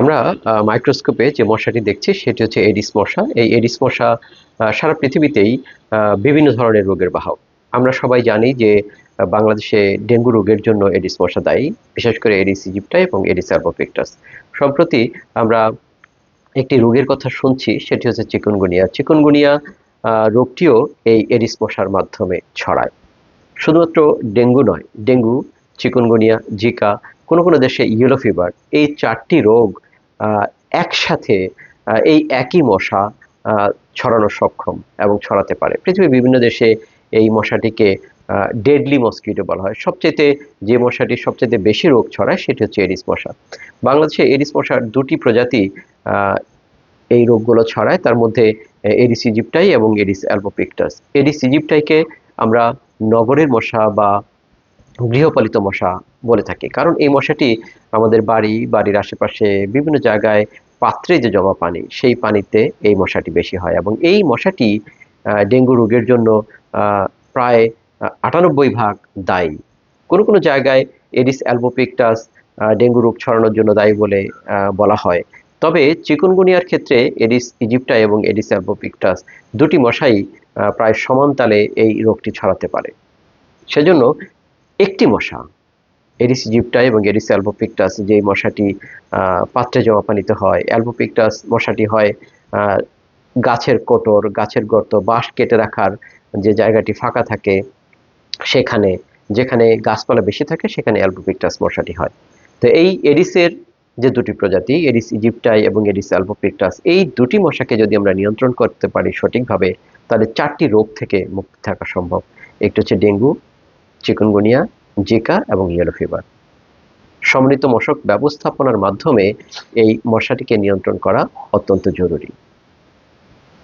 আমরা মাইক্রোস্কোপে যে মশাটি দেখছি, সেটি হচ্ছে এডিস মশা। এই এডিস মশা সারা পৃথিবীতেই বিভিন্ন ধরনের রোগের বাহক। আমরা সবাই জানি যে বাংলাদেশে ডেঙ্গু রোগের জন্য এডিস মশা দায়ী, বিশেষ করে এডিস ইজিপ্টা এবং এডিস অ্যালবোপিক্টাস সম্প্রতি আমরা একটি রোগের কথা শুনছি, সেটি হচ্ছে চিকুনগুনিয়া। চিকুনগুনিয়া রোগটিও এই এডিস মশার মাধ্যমে ছড়ায়। শুধুমাত্র ডেঙ্গু নয়, ডেঙ্গু, চিকুনগুনিয়া, জিকা, কোনো কোনো দেশে ইয়েলো ফিভার এই চারটি রোগ একসাথে এই একই মশা ছড়ানো সক্ষম এবং ছড়াতে পারে। পৃথিবীর বিভিন্ন দেশে এই মশাটিকে ডেডলি মসকিটো বলা হয়। সবচেয়ে যে মশাটি সবচেয়ে বেশি রোগ ছড়ায় সেটি হচ্ছে এডিস মশা। বাংলাদেশে এডিস মশার দুটি প্রজাতি এই রোগগুলো ছড়ায়। তার মধ্যে এডিস ইজিপ্টাই এবং এডিস অ্যালবোপিক্টাস এডিস ইজিপ্টাইকে আমরা নগরের মশা বা গৃহপালিত মশা বলে থাকি। কারণ এই মশাটি আমাদের বাড়ি, বাড়ির আশেপাশে বিভিন্ন জায়গায় পাত্রে যে জমা পানি, সেই পানিতে এই মশাটি বেশি হয় এবং এই মশাটি ডেঙ্গু রোগের জন্য প্রায় আটানব্বই ভাগ দায়ী। কোনো কোনো জায়গায় এডিস অ্যালবোপিক্টাস ডেঙ্গু রোগ ছড়ানোর জন্য দায়ী বলে বলা হয়। তবে চিকুনগুনিয়ার ক্ষেত্রে এডিস ইজিপ্টা এবং এডিস অ্যালবোপিকটাস দুটি মশাই প্রায় সমান তালে এই রোগটি ছড়াতে পারে। সেজন্য একটি মশা এডিস ইজিপ্টা এবং এডিস অ্যালবোপিক্টাস যে মশাটি পাত্রে জমা পানিতে হয়। অ্যালবোপিক্টাস মশাটি হয় গাছের কোটর, গাছের গর্ত, বাঁশ কেটে রাখার যে জায়গাটি ফাঁকা থাকে, সেখানে, যেখানে গাছপালা বেশি থাকে, সেখানে অ্যালবোপিক্টাস মশাটি হয়। তো এই এডিসের যে দুটি প্রজাতি এডিস ইজিপ্টাই এবং এডিস অ্যালবোপিকটাস এই দুটি মশাকে যদি আমরা নিয়ন্ত্রণ করতে পারি সঠিকভাবে, তাহলে চারটি রোগ থেকে মুক্তি থাকা সম্ভব। একটি হচ্ছে ডেঙ্গু, চিকুনগুনিয়া জিকা এবং ইয়েলো ফিভার সম্মিলিত মশক ব্যবস্থাপনার মাধ্যমে এই মশাটিকে নিয়ন্ত্রণ করা অত্যন্ত জরুরি।